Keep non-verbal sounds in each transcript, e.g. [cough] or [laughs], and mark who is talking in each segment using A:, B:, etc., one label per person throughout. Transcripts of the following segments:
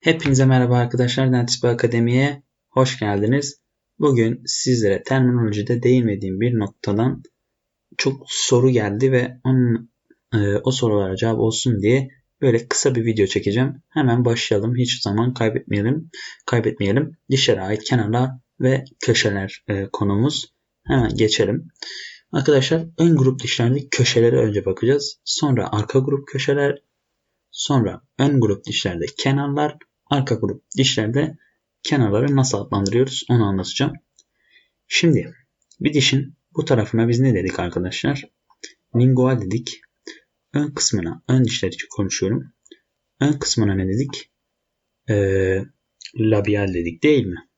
A: Hepinize merhaba arkadaşlar. Dentist Akademi'ye hoş geldiniz. Bugün sizlere terminolojide değinmediğim bir noktadan çok soru geldi ve onun, e, o sorulara cevap olsun diye böyle kısa bir video çekeceğim. Hemen başlayalım. Hiç zaman kaybetmeyelim. Kaybetmeyelim. Dişlere ait kenarlar ve köşeler e, konumuz. Hemen geçelim. Arkadaşlar ön grup dişlerdeki köşelere önce bakacağız. Sonra arka grup köşeler, sonra ön grup dişlerde kenarlar arka grup dişlerde kenarları nasıl adlandırıyoruz onu anlatacağım. Şimdi bir dişin bu tarafına biz ne dedik arkadaşlar? Lingual dedik. Ön kısmına, ön dişler için konuşuyorum. Ön kısmına ne dedik? Ee, labial dedik değil mi?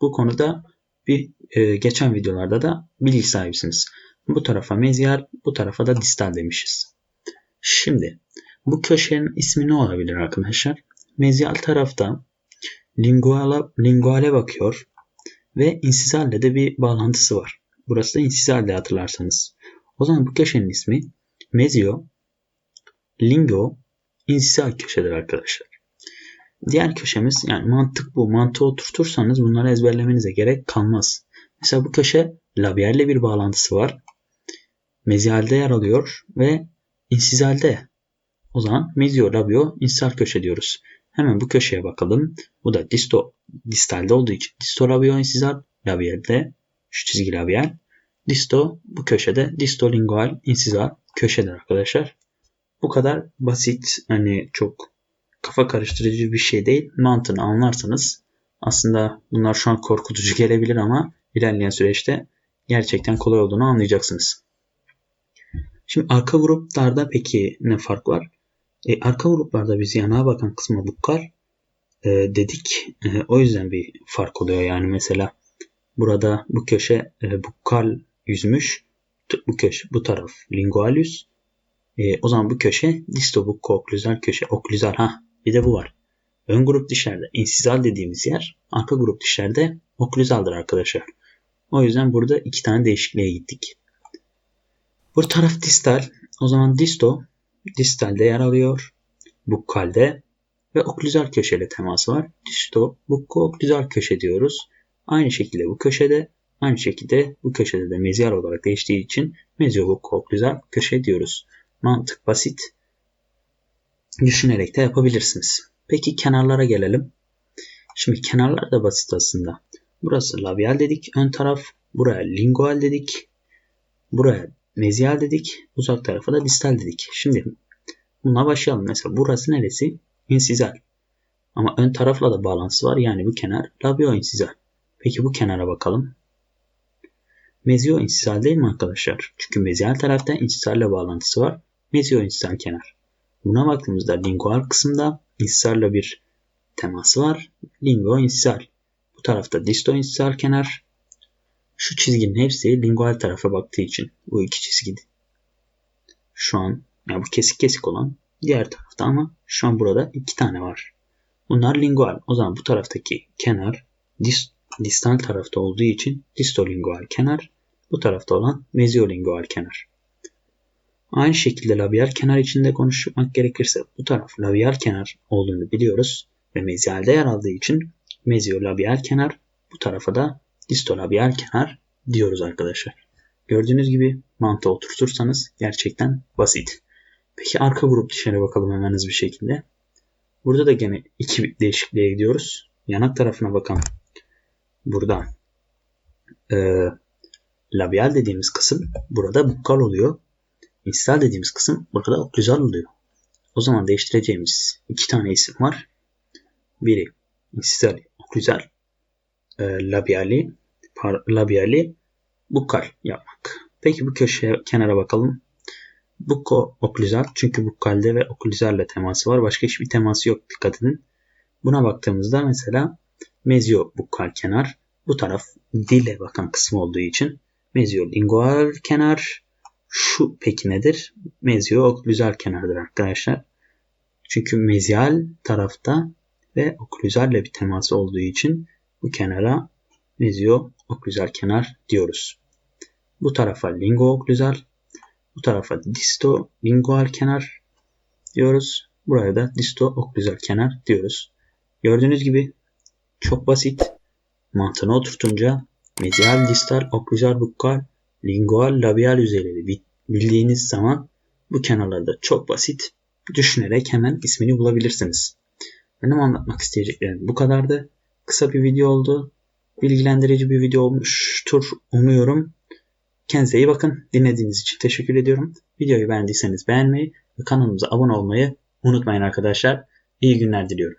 A: Bu konuda bir e, geçen videolarda da bilgi sahibisiniz. Bu tarafa mezyal, bu tarafa da distal demişiz. Şimdi bu köşenin ismi ne olabilir arkadaşlar? Mezyal tarafta linguala, linguale bakıyor ve insizalle de bir bağlantısı var. Burası da insizalle hatırlarsanız. O zaman bu köşenin ismi mezio, lingo, insizal köşedir arkadaşlar. Diğer köşemiz yani mantık bu. Mantığı oturtursanız bunları ezberlemenize gerek kalmaz. Mesela bu köşe labialle bir bağlantısı var. Mezyalde yer alıyor ve insizalde. O zaman mezio labio insizal köşe diyoruz. Hemen bu köşeye bakalım. Bu da disto, distalde olduğu için disto labio insizal labialde şu çizgi labial. Disto bu köşede distolingual insizal köşedir arkadaşlar. Bu kadar basit hani çok kafa karıştırıcı bir şey değil. Mantığını anlarsanız aslında bunlar şu an korkutucu [laughs] gelebilir ama ilerleyen süreçte gerçekten kolay olduğunu anlayacaksınız. Şimdi arka gruplarda peki ne fark var? E, arka gruplarda biz yanağa bakan kısma bukkar e, dedik. E, o yüzden bir fark oluyor. Yani mesela burada bu köşe e, bukkal yüzmüş. Bu köşe bu taraf lingualus. E, o zaman bu köşe distobukko oklüzal köşe. Oklüzal ha bir de bu var. Ön grup dişlerde insizal dediğimiz yer arka grup dişlerde oklüzaldır arkadaşlar. O yüzden burada iki tane değişikliğe gittik. Bu taraf distal. O zaman disto distalde yer alıyor. Bukkalde ve oklüzal köşeyle teması var. Disto, bukko, oklüzal köşe diyoruz. Aynı şekilde bu köşede, aynı şekilde bu köşede de mezyal olarak değiştiği için mezyo, bukko, oklüzal köşe diyoruz. Mantık basit. Düşünerek de yapabilirsiniz. Peki kenarlara gelelim. Şimdi kenarlar da basit aslında. Burası labial dedik ön taraf. Buraya lingual dedik. Buraya mezyal dedik. Uzak tarafa da distal dedik. Şimdi bununla başlayalım. Mesela burası neresi? İnsizal. Ama ön tarafla da bağlantısı var. Yani bu kenar labio insizal. Peki bu kenara bakalım. Mezio insizal değil mi arkadaşlar? Çünkü mezyal tarafta insizalle bağlantısı var. Mezio insizal kenar. Buna baktığımızda lingual kısımda insizarla bir teması var. Lingo insizal. Bu tarafta disto insizal kenar. Şu çizginin hepsi lingual tarafa baktığı için bu iki çizgi. Şu an yani bu kesik kesik olan diğer tarafta ama şu an burada iki tane var. Bunlar lingual. O zaman bu taraftaki kenar dis, distal tarafta olduğu için distolingual kenar. Bu tarafta olan meziolingual kenar. Aynı şekilde labial kenar içinde konuşmak gerekirse bu taraf labial kenar olduğunu biliyoruz ve mezyalde yer aldığı için meziolabial kenar bu tarafa da distolabial kenar diyoruz arkadaşlar. Gördüğünüz gibi mantığı oturtursanız gerçekten basit. Peki arka grup dişlere bakalım hemen hızlı bir şekilde. Burada da gene iki değişikliğe gidiyoruz. Yanak tarafına bakalım. Burada e, labial dediğimiz kısım burada bukkal oluyor. İnstal dediğimiz kısım burada oklüzal oluyor. O zaman değiştireceğimiz iki tane isim var. Biri instal oklüzal e, labiali labiali bukkal yapmak. Peki bu köşeye kenara bakalım. Bukko oklüzal çünkü bukkalde ve oklüzalle teması var. Başka hiçbir teması yok dikkat edin. Buna baktığımızda mesela mezio bukkal kenar. Bu taraf dile bakan kısmı olduğu için mezio lingual kenar. Şu peki nedir? Mezio oklüzal kenardır arkadaşlar. Çünkü mezyal tarafta ve oklüzalle bir teması olduğu için bu kenara mezio oklüzal kenar diyoruz. Bu tarafa lingo oklüzal, bu tarafa disto lingual kenar diyoruz. Buraya da disto oklüzal kenar diyoruz. Gördüğünüz gibi çok basit. Mantığını oturtunca medial, distal, oklüzal, bukkal, lingual, labial yüzeyleri bildiğiniz zaman bu kenarlarda çok basit düşünerek hemen ismini bulabilirsiniz. Benim anlatmak isteyeceklerim bu kadardı. Kısa bir video oldu. Bilgilendirici bir video olmuştur umuyorum. Kendinize iyi bakın. Dinlediğiniz için teşekkür ediyorum. Videoyu beğendiyseniz beğenmeyi ve kanalımıza abone olmayı unutmayın arkadaşlar. İyi günler diliyorum.